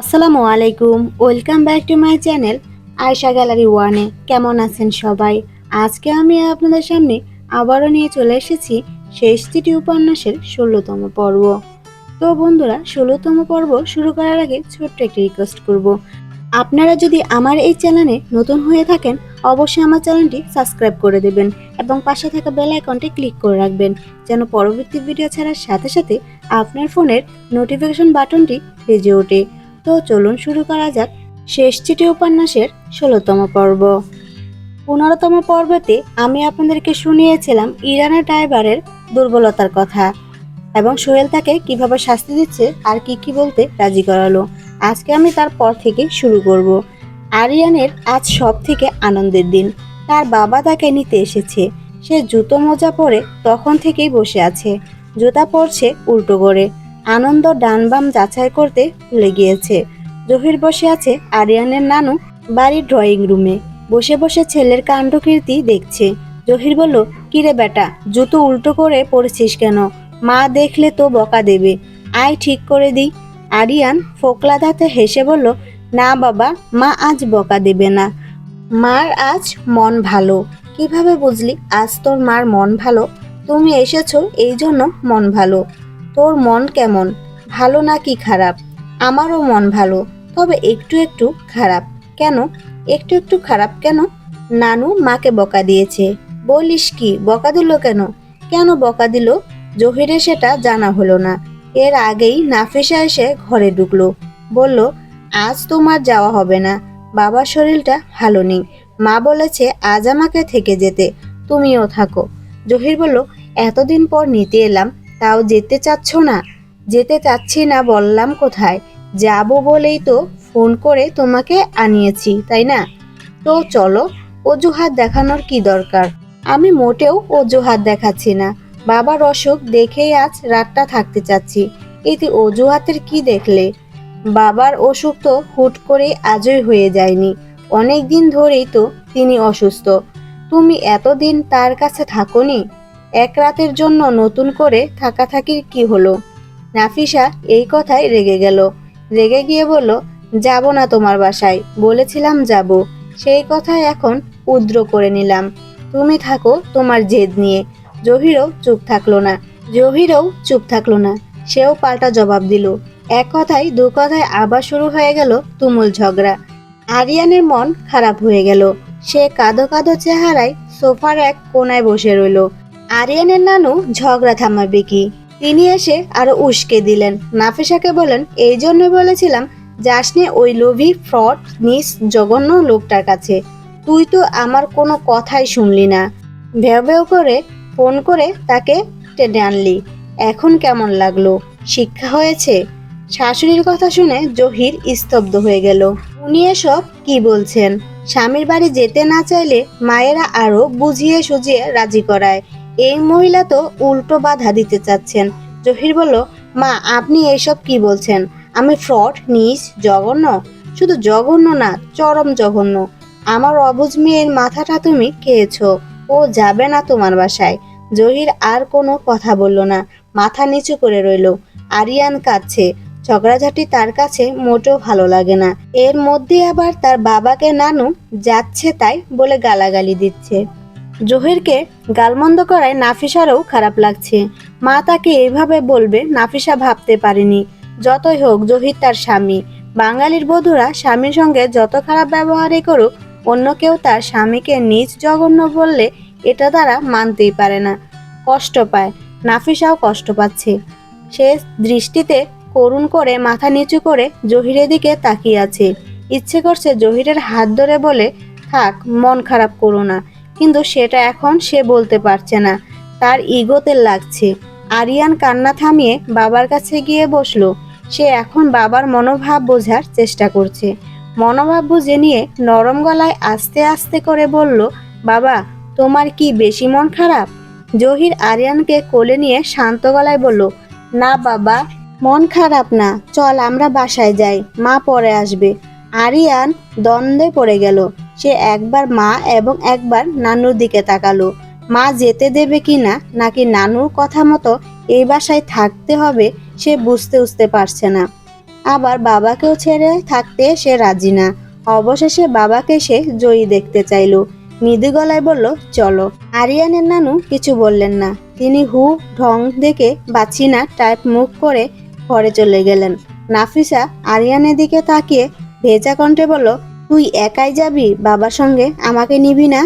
আসসালামু আলাইকুম, welcome back to my channel Ayesha gallery ওয়ানে। কেমন আছেন সবাই? আজকে আমি আপনাদের সামনে আবারও নিয়ে চলে এসেছি শেষ চিঠি উপন্যাসের ষোলোতম পর্ব। তো বন্ধুরা, ষোলোতম পর্ব শুরু করার আগে ছোট্ট একটি রিকোয়েস্ট করব। আপনারা যদি আমার এই চ্যানেলে নতুন হয়ে থাকেন, অবশ্যই আমার চ্যানেলটি সাবস্ক্রাইব করে দেবেন এবং পাশে থাকা বেল আইকনটি ক্লিক করে রাখবেন, যেন পরবর্তী ভিডিও ছাড়ার সাথে সাথে আপনার ফোনের নোটিফিকেশন বাটনটি বেজে ওঠে। তো চলুন শুরু করা যাক শেষ চিঠি উপন্যাসের ষোলোতম পর্ব। পনেরোতম পর্বতে আমি আপনাদেরকে শুনিয়েছিলাম ইরানের ড্রাইভারের দুর্বলতার কথা এবং সোহেল তাকে কীভাবে শাস্তি দিচ্ছে আর কি কি বলতে রাজি করালো। আজকে আমি তার পর থেকে শুরু করব। আরিয়ানের আজ সব থেকে আনন্দের দিন। তার বাবা তাকে নিতে এসেছে। সে জুতো মোজা পরে তখন থেকেই বসে আছে। জুতা পরছে উল্টো করে। আনন্দ ডান বাম যাচাই করতে ভুলে গিয়েছে। জহির বসে আছে আরিয়ানের নানু বাড়ির ড্রয়িং রুমে বসে বসে ছেলের কাণ্ডকীর্তি দেখছে। জহির বলল, কিরে বেটা, জুতো উল্টো করে পড়েছিস কেন? মা দেখলে তো বকা দেবে। আয় ঠিক করে দিই। আরিয়ান ফোকলা দাঁতে হেসে বলল, না বাবা, মা আজ বকা দেবে না। মার আজ মন ভালো। কীভাবে বুঝলি, আজ তোর মার মন ভালো? তুমি এসেছ, এই জন্য মন ভালো। তোর মন কেমন? ভালো নাকি খারাপ? আমারও মন ভালো, তবে একটু একটু খারাপ। কেন? একটু একটু খারাপ কেন? নানু মাকে বকা দিয়েছে। বলিস কি, বকা দিল কেন? কেন বকা দিল? জহিরে সেটা জানা হলো না। এর আগেই নাফিসা এসে ঘরে ঢুকলো। বলল, আজ তোমার যাওয়া হবে না। বাবার শরীরটা ভালো নেই। মা বলেছে আজ আমাকে থেকে যেতে। তুমিও থাকো। জহির বলল, এতদিন পর নিতে এলাম। তাও যেতে চাচ্ছ না? যেতে চাচ্ছি না বললাম কোথায়? যাব বলেই তো ফোন করে তোমাকে আনিয়েছি, তাই না? তো চলো, অজুহাত দেখানোর কি দরকার? আমি মোটেও অজুহাত দেখাচ্ছি না। বাবার অসুখ দেখেই আজ রাতটা থাকতে চাচ্ছি। এতে অজুহাতের কি দেখলে? বাবার অসুখ তো হুট করে আজই হয়ে যায়নি। অনেক দিন ধরেই তো তিনি অসুস্থ। তুমি এতদিন তার কাছে থাকোনি? এক রাতের জন্য নতুন করে থাকাথাকির কি হলো? নাফিসা এই কথায় রেগে গেল। রেগে গিয়ে বলল, যাব না তোমার বাসায়। বলেছিলাম যাব। সেই কথায় এখন উদ্র করে নিলাম। তুমি থাকো তোমার জেদ নিয়ে। জহিরও চুপ থাকল না। জহিরও চুপ থাকল না। সেও পাল্টা জবাব দিল। এক কথায়, দু কথায় আবার শুরু হয়ে গেল তুমুল ঝগড়া। আরিয়ানের মন খারাপ হয়ে গেল। সে কাঁদো কাঁদো চেহারায় সোফার এক কোনায় বসে রইল। আরিয়ানের নানু ঝগড়া থামাবে কি? তিনি এসে আরও উস্কে দিলেন। নাফিসাকে বলেন, এই জন্য বলেছিলাম যাসনি ওই লোভী ফ্রড নিস জঘন্য লোকটার কাছে। তুই তো আমার কোনো কথাই শুনলি না ভেউ ভেউ করে ফোন করে তাকে টেনে আনলি। এখন কেমন লাগল? শিক্ষা হয়েছে? শাশুড়ির কথা শুনে জহির স্তব্ধ হয়ে গেল। উনি এসব কি বলছেন? স্বামীর বাড়ি যেতে না চাইলে মায়েরা আরও বুঝিয়ে সুঝিয়ে রাজি করায়। এই মহিলা তো উল্টো বাধা দিতে চাচ্ছেন। জহির বলল, মা, আপনি এইসব কি বলছেন? আমি ফ্রড, নিজ, জঘন্য? শুধু জঘন্য না, চরম জঘন্য। আমার অবুজ মেয়ের মাথাটা তুমি খেয়েছো। ও যাবে না তোমার বাসায়। জহির আর কোনো কথা বলল না, মাথা নিচু করে রইল। আরিয়ান কাঁদছে। ঝগড়াঝাটি তার কাছে মোটেও ভালো লাগে না। এর মধ্যে আবার তার বাবাকে নানু যাচ্ছে তাই বলে গালাগালি দিচ্ছে। জহিরকে গালমন্দ করায় নাফিসারও খারাপ লাগছে। মা তাকে এভাবে বলবে, নাফিসা ভাবতে পারেনি। যতই হোক, জহির তার স্বামী। বাঙালির বধূরা স্বামীর সঙ্গে যত খারাপ ব্যবহারই করুক, অন্য কেউ তার স্বামীকে নিজ জঘন্য বললে এটা তারা মানতেই পারে না। কষ্ট পায়। নাফিসাও কষ্ট পাচ্ছে। সে দৃষ্টিতে করুণ করে মাথা নিচু করে জহিরের দিকে তাকিয়ে আছে। ইচ্ছে করছে জহিরের হাত ধরে বলে, থাক, মন খারাপ করো না। কিন্তু সেটা এখন সে বলতে পারছে না। তার ইগোতে লাগছে। আরিয়ান কান্না থামিয়ে বাবার কাছে গিয়ে বসল। সে এখন বাবার মনোভাব বোঝার চেষ্টা করছে। মনোভাব বুঝে নিয়ে নরম গলায় আস্তে আস্তে করে বলল, বাবা, তোমার কি বেশি মন খারাপ? জহির আরিয়ানকে কোলে নিয়ে শান্ত গলায় বলল, না বাবা, মন খারাপ না। চল আমরা বাসায় যাই। মা পরে আসবে। আরিয়ান দ্বন্দ্বে পড়ে গেল। সে একবার মা এবং একবার নানুর দিকে তাকালো। মা যেতে দেবে কি না, নাকি নানুর কথা মতো এই বাসায় থাকতে হবে, সে বুঝতে বুঝতে পারছে না। আবার বাবাকেও ছেড়ে থাকতে সে রাজি না। অবশেষে বাবাকে সে জয়ী দেখতে চাইলো। মৃদু গলায় বলল, চলো। আরিয়ানের নানু কিছু বললেন না। তিনি হু ঢং দেখে বাঁচি না টাইপ মুখ করে ঘরে চলে গেলেন। নাফিসা আরিয়ানের দিকে তাকিয়ে ভেজা কণ্ঠে বলল, তুই একাই যাবি বাবার সঙ্গে? আমাকে নিবি না?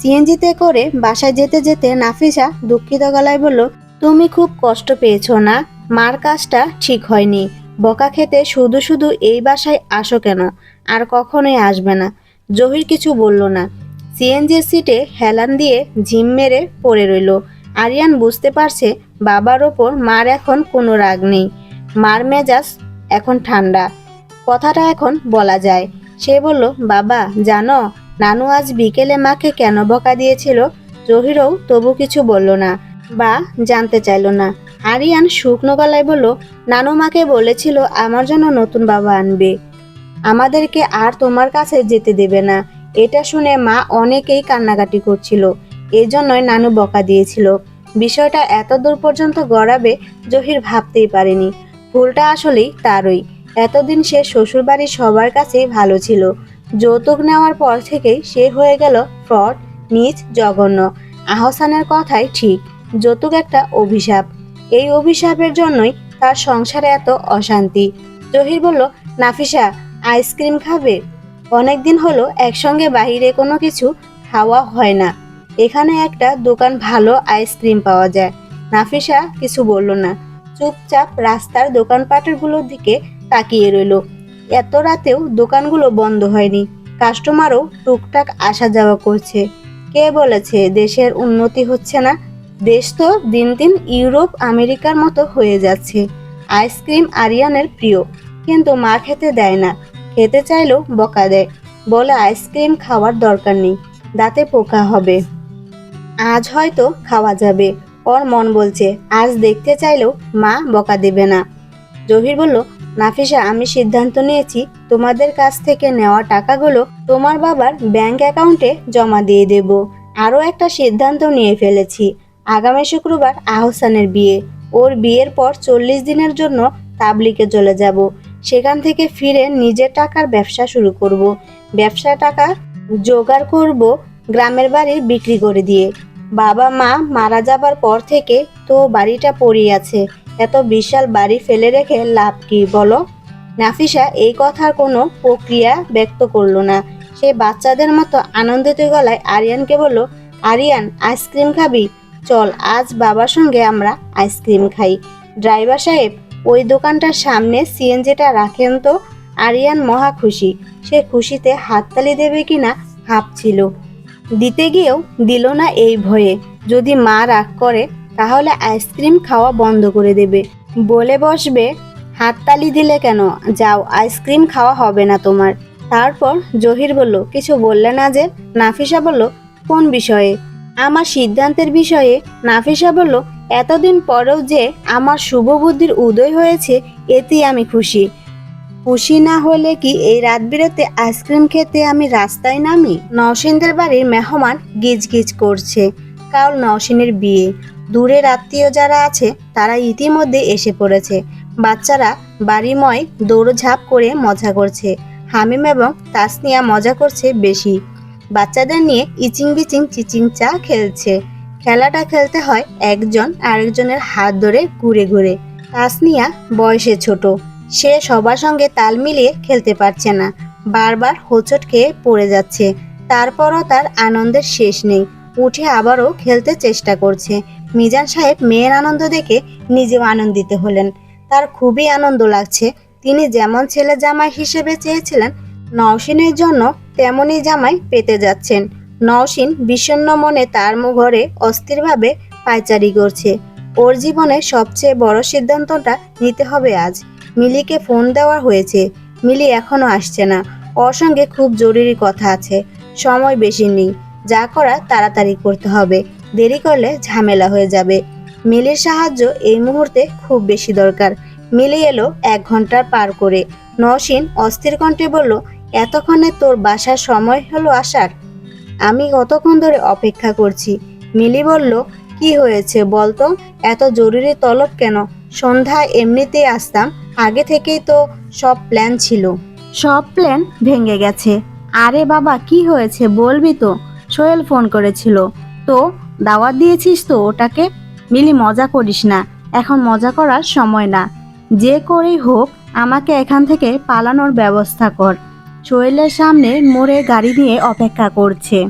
সিএনজিতে করে বাসায় যেতে যেতে নাফিসা দুঃখিত গলায় বলল, তুমি খুব কষ্ট পেয়েছ না? মার কাজটা ঠিক হয়নি। বকা খেতে শুধু শুধু এই বাসায় আসো কেন? আর কখনোই আসবে না। জহির কিছু বলল না। সিএনজির সিটে হেলান দিয়ে ঝিম মেরে পড়ে রইল। আরিয়ান বুঝতে পারছে বাবার ওপর মার এখন কোনো রাগ নেই। মার মেজাজ এখন ঠান্ডা। কথাটা এখন বলা যায়। সে বলল, বাবা, জানো, নানু আজ বিকেলে মাকে কেন বকা দিয়েছিল? জহিরও তবু কিছু বলল না বা জানতে চাইলো না। আরিয়ান শুকনো গলায় বলল, নানু মাকে বলেছিল আমার জন্য নতুন বাবা আনবে। আমাদেরকে আর তোমার কাছে যেতে দেবে না। এটা শুনে মা অনেকেই কান্নাকাটি করছিল। এজন্যই নানু বকা দিয়েছিল। বিষয়টা এত দূর পর্যন্ত গড়াবে জহির ভাবতেই পারেনি। ভুলটা আসলেই তারই। এতদিন সে শ্বশুরবাড়ির সবার কাছেই ভালো ছিল। যৌতুক নেওয়ার পর থেকেই সে হয়ে গেল ফ্রড, নিজ, জঘন্য। আহসানের কথাই ঠিক, যৌতুক একটা অভিশাপ। এই অভিশাপের জন্যই তার সংসারে এত অশান্তি। জহির বলল, নাফিসা, আইসক্রিম খাবে? অনেকদিন হলো একসঙ্গে বাইরে কোনো কিছু খাওয়া হয় না। এখানে একটা দোকান ভালো আইসক্রিম পাওয়া যায়। নাফিসা কিছু বলল না। চুপচাপ রাস্তার দোকানপাটেরগুলোর দিকে তাকিয়ে রইল। এত রাতেও দোকানগুলো বন্ধ হয়নি। কাস্টমারও টুকটাক আসা যাওয়া করছে। কে বলেছে দেশের উন্নতি হচ্ছে না? দেশ তো দিন দিন ইউরোপ, আমেরিকার মতো হয়ে যাচ্ছে। আইসক্রিম আরিয়ানের প্রিয়, কিন্তু মা খেতে দেয় না। খেতে চাইলেও বকা দেয়। বলে আইসক্রিম খাওয়ার দরকার নেই। দাঁতে পোকা হবে। আজ হয়তো খাওয়া যাবে, ওর মন বলছে। আজ দেখতে চাইলেও মা বকা দেবে না। জহির বলল নাফিসা, আমি সিদ্ধান্ত নিয়েছি তোমাদের কাছ থেকে নেওয়া টাকাগুলো তোমার বাবার ব্যাংক অ্যাকাউন্টে জমা দিয়ে দেব। আরও একটা সিদ্ধান্ত নিয়ে ফেলেছি। আগামী শুক্রবার আহসানের বিয়ে। ওর বিয়ের পর চল্লিশ দিনের জন্য তাবলিকে চলে যাব। সেখান থেকে ফিরে নিজের টাকার ব্যবসা শুরু করব। ব্যবসা টাকা জোগাড় করব গ্রামের বাড়ি বিক্রি করে দিয়ে। বাবা মা মারা যাবার পর থেকে তো বাড়িটা পড়ে আছে। এত বিশাল বাড়ি ফেলে রেখে লাভ কি, বলো? নাফিসা এই কথার কোনো প্রক্রিয়া ব্যক্ত করল না। সে বাচ্চাদের মতো আনন্দিত গলায় আরিয়ানকে বলল, আরিয়ান, আইসক্রিম খাবি? চল, আজ বাবার সঙ্গে আমরা আইসক্রিম খাই। ড্রাইভার সাহেব, ওই দোকানটার সামনে সিএনজিটা রাখেন তো? আরিয়ান মহা খুশি। সে খুশিতে হাততালি দেবে কিনা ভাবছিল। দিতে গিয়েও দিল না এই ভয়ে। যদি মা রাগ করে তাহলে আইসক্রিম খাওয়া বন্ধ করে দেবে। বলে বসবে, হাততালি দিলে কেন? যাও, আইসক্রিম খাওয়া হবে না তোমার। তারপর জহির বলল, কিছু বললে না যে? নাফিসা বলল, কোন বিষয়ে? আমার সিদ্ধান্তের বিষয়ে নাফিসা বলল, এতদিন পরেও যে আমার শুভ বুদ্ধির উদয় হয়েছে, এতেই আমি খুশি। খুশি না হলে কি এই রাত বিরেতে আইসক্রিম খেতে আমি রাস্তায় নামি? নওশিনদের বাড়ির মেহমান গিজ গিজ করছে। কাল নওশিনের বিয়ে। দূরের আত্মীয় যারা আছে, তারা ইতিমধ্যে এসে পড়েছে। বাচ্চারা বাড়িময় দৌড়ঝাঁপ করে মজা করছে। হামিম এবং তাসনিয়া মজা করছে বেশি। বাচ্চাদের নিয়ে ইচিং বিচিং চিচিং চা খেলছে। খেলাটা খেলতে হয় একজন আরেকজনের হাত ধরে ঘুরে ঘুরে। তাসনিয়া বয়সে ছোট। সে সবার সঙ্গে তাল মিলিয়ে খেলতে পারছে না। বারবার হোঁচট খেয়ে পড়ে যাচ্ছে। তারপরও তার আনন্দের শেষ নেই। উঠে আবারও খেলতে চেষ্টা করছে। মিজান সাহেব মেয়ের আনন্দ দেখে নিজেও আনন্দিত হলেন। তার খুবই আনন্দ লাগছে। তিনি যেমন ছেলে জামাই হিসেবে চেয়েছিলেন, নওশিনের জন্য তেমনই জামাই পেতে যাচ্ছেন। নওশিন বিষণ্ণ মনে তার ঘরে অস্থিরভাবে পায়চারি করছে। ওর জীবনে সবচেয়ে বড় সিদ্ধান্তটা নিতে হবে আজ। মিলিকে ফোন দেওয়া হয়েছে। মিলি এখনও আসছে না। ওর সঙ্গে খুব জরুরি কথা আছে। সময় বেশি নেই। যা করা তাড়াতাড়ি করতে হবে। দেরি করলে ঝামেলা হয়ে যাবে। মিলির সাহায্য এই মুহূর্তে খুব বেশি দরকার। মিলি এলো এক ঘণ্টার পার করে। নসীন অস্থির কণ্ঠে বলল, এতক্ষণে তোর বাসার সময় হলো আসার। আমি কতক্ষণ ধরে অপেক্ষা করছি? মিলি বলল, কি হয়েছে বলতো? এত জরুরি তলব কেন? সন্ধ্যায় এমনিতেই আসতাম। আগে থেকেই তো সব প্ল্যান ছিল। সব প্ল্যান ভেঙে গেছে। আরে বাবা, কি হয়েছে বলবি তো? সোহেল ফোন করেছিল। তো দাওয়াত দিয়েছিস তো ওটাকে? মিলি, মজা করিস না। এখন মজা করার সময় না। যে করেই হোক, আমাকে এখান থেকে পালানোর ব্যবস্থা কর। সোহেলের সামনে মোড়ে গাড়ি নিয়ে অপেক্ষা করছে।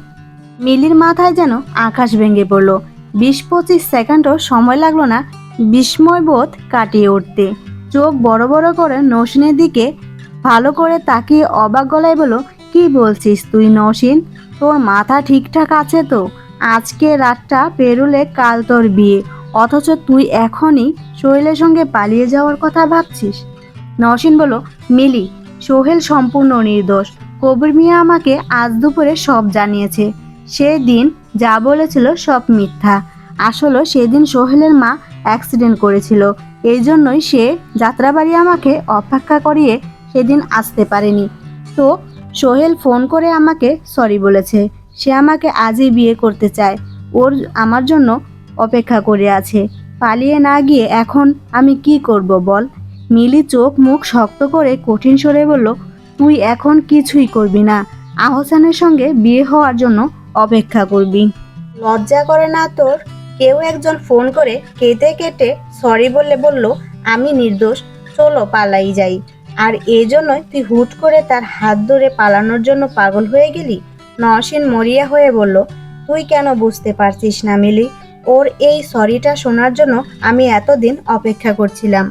মিলির মাথায় যেন আকাশ ভেঙে পড়ল। বিশ পঁচিশ সেকেন্ডও সময় লাগল না বিস্ময়বোধ কাটিয়ে উঠতে। চোখ বড় বড় করে নৌসিনের দিকে ভালো করে তাকিয়ে অবাক গলায় বলো কি বলছিস তুই নৌসিন? তোর মাথা ঠিকঠাক আছে তো? আজকে রাতটা পেরুলে কাল তোর বিয়ে। অথচ তুই এখনই সোহেলের সঙ্গে পালিয়ে যাওয়ার কথা ভাবছিস। নওশিন বলো মিলি, সোহেল সম্পূর্ণ নির্দোষ। কবির মিয়া আমাকে আজ দুপুরে সব জানিয়েছে। সেদিন যা বলেছিল সব মিথ্যা। আসলে সেদিন সোহেলের মা অ্যাক্সিডেন্ট করেছিল। এই জন্যই সে যাত্রাবাড়ি আমাকে অপেক্ষা করিয়ে সেদিন আসতে পারেনি। তো সোহেল ফোন করে আমাকে সরি বলেছে। সে আমাকে আজই বিয়ে করতে চায়। ওর আমার জন্য অপেক্ষা করে আছে। পালিয়ে না গিয়ে এখন আমি কি করব বল? মিলি চোখ মুখ শক্ত করে কঠিন স্বরে বলল, তুই এখন কিছুই করবি না। আহসানের সঙ্গে বিয়ে হওয়ার জন্য অপেক্ষা করবি। লজ্জা করে না তোর? কেউ একজন ফোন করে কেটে কেটে সরি বললে বলল, আমি নির্দোষ, চলো পালাই যাই। আর এই জন্যই তুই হুট করে তার হাত ধরে পালানোর জন্য পাগল হয়ে গেলি? নসীন মরিয়া হয়ে বলল, তুই কেন বুঝতে পারছিস না মিলি? ওর এই সরিটা শোনার জন্য আমি এতদিন অপেক্ষা করছিলাম।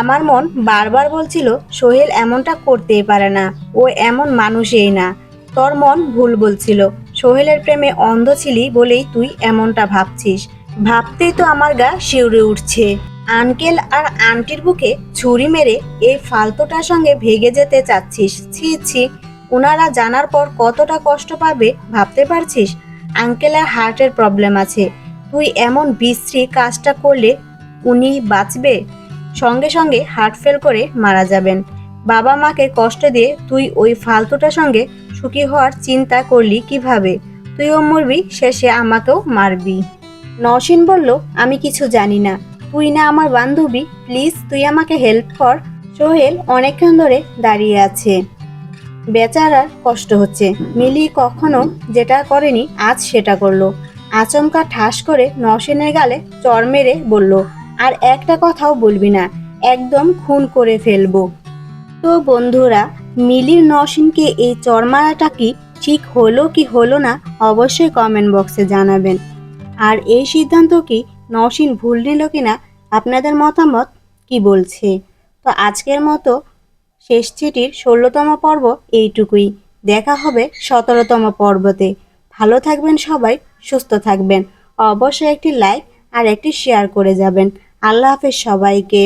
আমার মন বারবার বলছিল, সোহেল এমনটা করতেই পারে না, ও এমন মানুষই না। তোর মন ভুল বলছিল, সোহেলের প্রেমে অন্ধ ছিলি বলেই তুই এমনটা ভাবছিস। ভাবতেই তো আমার গা শিউরে উঠছে। আঙ্কেল আর আন্টির বুকে ছুরি মেরে এই ফালতুটার সঙ্গে ভেগে যেতে চাচ্ছিস। ছি ছি। ওনারা জানার পর কতটা কষ্ট পাবে ভাবতে পারছিস? আঙ্কেলের হার্টের প্রবলেম আছে। তুই এমন বিশ্রী কাজটা করলে উনি বাঁচবে? সঙ্গে সঙ্গে হার্ট ফেল করে মারা যাবেন। বাবা মাকে কষ্ট দিয়ে তুই ওই ফালতুটার সঙ্গে সুখী হওয়ার চিন্তা করলি কীভাবে? তুইও মরবি, শেষে আমাকেও মারবি। নসীন বলল, আমি কিছু জানি না। তুই না আমার বান্ধবী, প্লিজ তুই আমাকে হেল্প কর। সোহেল অনেকক্ষণ ধরে দাঁড়িয়ে আছে। বেচারার কষ্ট হচ্ছে। মিলি কখনো যেটা করেনি, আজ সেটা করল। আচমকা ঠাস করে নসীনের গালে চর মেরে বলল, আর একটা কথাও বলবি না, একদম খুন করে ফেলব। তো বন্ধুরা, মিলির নসীনকে এই চরমারাটা কি ঠিক হলো কি হলো না অবশ্যই কমেন্ট বক্সে জানাবেন। আর এই সিদ্ধান্ত কি নসীন ভুল নিল কিনা, আপনাদের মতামত কি বলছে? তো আজকের মতো শেষ চিঠির ষোলোতম পর্ব এইটুকুই। দেখা হবে সতেরোতম পর্বতে। ভালো থাকবেন সবাই, সুস্থ থাকবেন। অবশ্যই একটি লাইক আর একটি শেয়ার করে যাবেন। আল্লাহ হাফেজ সবাইকে।